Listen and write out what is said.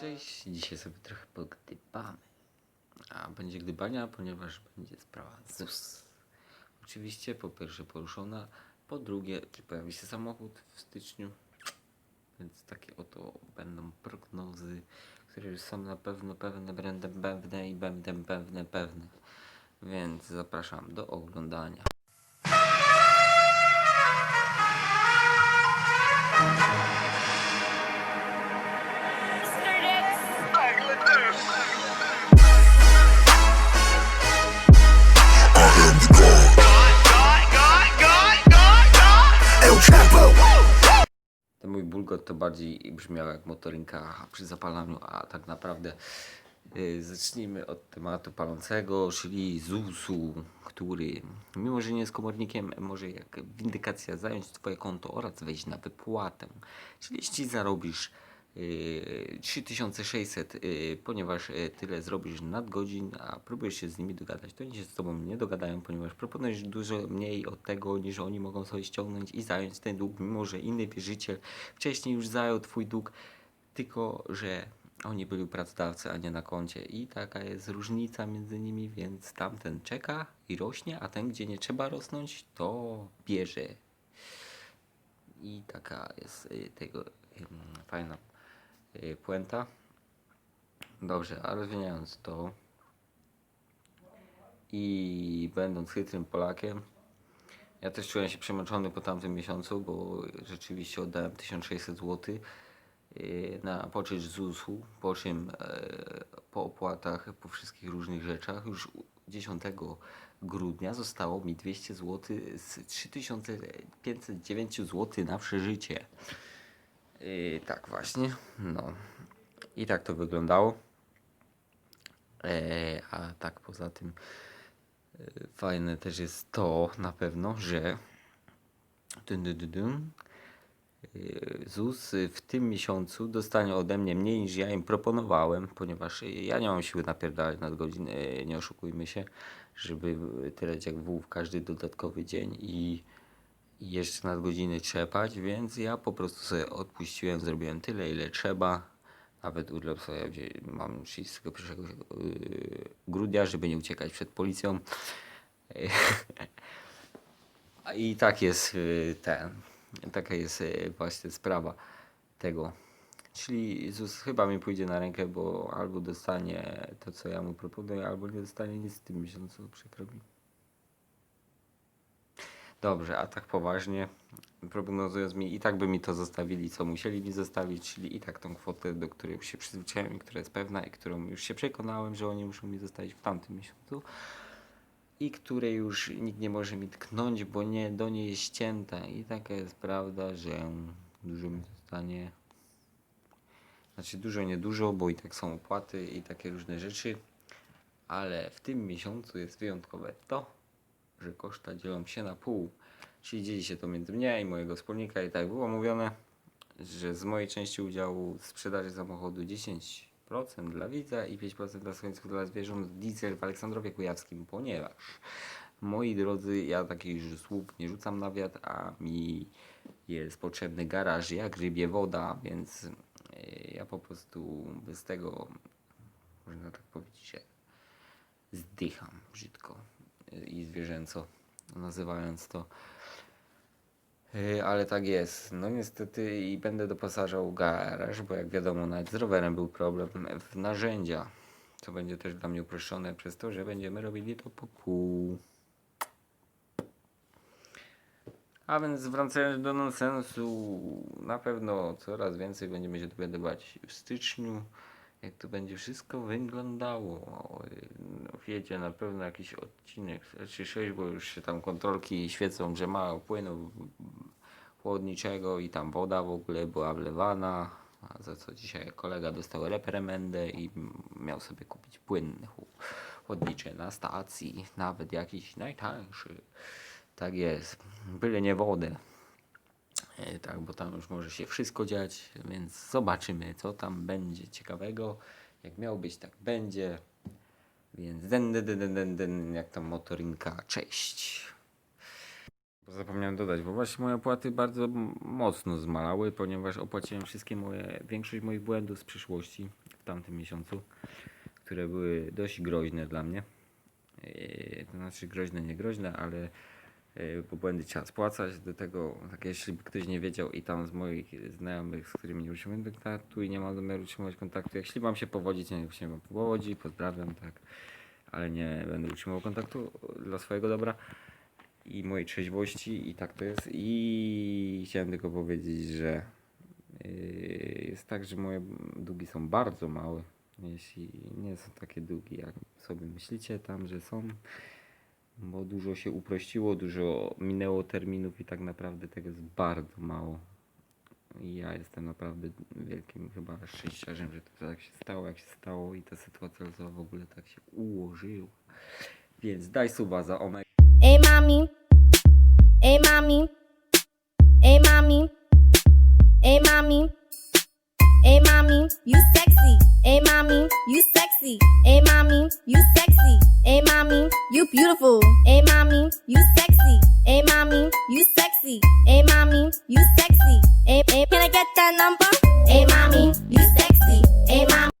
Cześć, dzisiaj sobie trochę pogdybamy. A będzie gdybania, ponieważ będzie sprawa ZUS. Oczywiście po pierwsze poruszona, po drugie, czy pojawi się samochód w styczniu. Więc takie oto będą prognozy, które już są na pewno pewne, będę pewne i będę pewne, pewne. Więc zapraszam do oglądania. To bardziej brzmiał jak motorynka przy zapalaniu, a tak naprawdę y, zacznijmy od tematu palącego, czyli ZUS-u, który mimo, że nie jest komornikiem, może jak windykacja zająć twoje konto oraz wejść na wypłatę. Czyli jeśli zarobisz 3600, y, ponieważ y, tyle zrobisz nadgodzin, a próbujesz się z nimi dogadać, to oni się z tobą nie dogadają, ponieważ proponujesz dużo mniej od tego, niż oni mogą sobie ściągnąć i zająć ten dług, mimo że inny wierzyciel wcześniej już zajął twój dług, tylko że oni byli pracodawcy, a nie na koncie i taka jest różnica między nimi, więc tamten czeka i rośnie, a ten, gdzie nie trzeba rosnąć, to bierze. I taka jest y, tego fajna y, puenta. Dobrze, a rozwijając to i będąc chytrym Polakiem, ja też czułem się przemęczony po tamtym miesiącu, bo rzeczywiście oddałem 1600 zł y, na poczet ZUS-u, po czym e, po opłatach, po wszystkich różnych rzeczach już u- 10 grudnia zostało mi 200 zł z 3509 zł na przeżycie. Yy, tak właśnie, no. I tak to wyglądało. E, a tak poza tym e, fajne też jest to na pewno, że dyn, dyn, dyn, dyn, e, ZUS w tym miesiącu dostanie ode mnie mniej niż ja im proponowałem, ponieważ ja nie mam siły napierdalać nadgodzin, e, nie oszukujmy się, żeby tyle jak w każdy dodatkowy dzień i i jeszcze nadgodziny trzepać, więc ja po prostu sobie odpuściłem, zrobiłem tyle, ile trzeba. Nawet urlop sobie mam 31 yy, grudnia, żeby nie uciekać przed policją. I tak jest yy, ten, taka jest yy, właśnie sprawa tego. Czyli ZUS chyba mi pójdzie na rękę, bo albo dostanie to, co ja mu proponuję, albo nie dostanie nic w tym miesiącu, przykro mi. Dobrze, a tak poważnie, prognozując mi, i tak by mi to zostawili, co musieli mi zostawić, czyli i tak tą kwotę, do której już się przyzwyczaiłem i która jest pewna i którą już się przekonałem, że oni muszą mi zostawić w tamtym miesiącu i której już nikt nie może mi tknąć, bo nie, do niej jest ścięta i taka jest prawda, że dużo mi zostanie, znaczy dużo, nie dużo, bo i tak są opłaty i takie różne rzeczy, ale w tym miesiącu jest wyjątkowe to, że koszta dzielą się na pół. Czyli dzieli się to między mnie i mojego wspólnika i tak było mówione, że z mojej części udziału w sprzedaży samochodu 10% dla widza i 5% dla skońców dla zwierząt diesel w Aleksandrowie Kujawskim, ponieważ moi drodzy, ja takich słów nie rzucam na wiatr, a mi jest potrzebny garaż jak rybie woda, więc e, ja po prostu bez tego można tak powiedzieć, zdycham brzydko i zwierzęco, nazywając to. Y, Ale tak jest. No niestety i będę doposażał garaż, bo jak wiadomo nawet z rowerem był problem w narzędzia. Co będzie też dla mnie uproszczone przez to, że będziemy robili to po pół. A więc wracając do nonsensu, na pewno coraz więcej będziemy się dowiadywać w styczniu, jak to będzie wszystko wyglądało. Wiecie, na pewno jakiś odcinek, czy 6, bo już się tam kontrolki świecą, że mało płynu chłodniczego i tam woda w ogóle była wlewana, a za co dzisiaj kolega dostał reprymendę i miał sobie kupić płyn chł- chłodniczy na stacji, nawet jakiś najtańszy. Tak jest, byle nie wodę. E, Tak, bo tam już może się wszystko dziać, więc zobaczymy, co tam będzie ciekawego. Jak miał być, tak będzie. Więc den, den, den, den, den, jak tam motorynka, cześć. Zapomniałem dodać, bo właśnie moje opłaty bardzo mocno zmalały, ponieważ opłaciłem wszystkie moje, większość moich błędów z przyszłości, w tamtym miesiącu, które były dość groźne dla mnie. Yy, To znaczy groźne, nie groźne, ale bo błędy trzeba spłacać. Do tego, tak jeśli ktoś nie wiedział i tam z moich znajomych, z którymi nie utrzymałem kontaktu i nie mam zamiaru utrzymywać kontaktu, jeśli mam się powodzić, niech się wam powodzi, pozdrawiam, tak, ale nie będę utrzymywał kontaktu dla swojego dobra i mojej trzeźwości i tak to jest. I chciałem tylko powiedzieć, że yy, jest tak, że moje długi są bardzo małe. Jeśli nie są takie długie, jak sobie myślicie tam, że są, bo dużo się uprościło, dużo minęło terminów i tak naprawdę tego jest bardzo mało. I ja jestem naprawdę wielkim chyba szczęściarzem, że to tak się stało, jak się stało i ta sytuacja w ogóle tak się ułożyła. Więc daj suba za Omega. Hey mommy, hey mommy, hey mommy, hey mommy, hey mommy, you sexy. Hey mommy, you sexy. sexy. Hey mommy, you sexy. Hey mommy, you beautiful. Hey mommy, you sexy. Hey mommy, you sexy. Hey mommy, you sexy. Hey, hey, can I get that number? Hey mommy, you sexy. Hey mommy.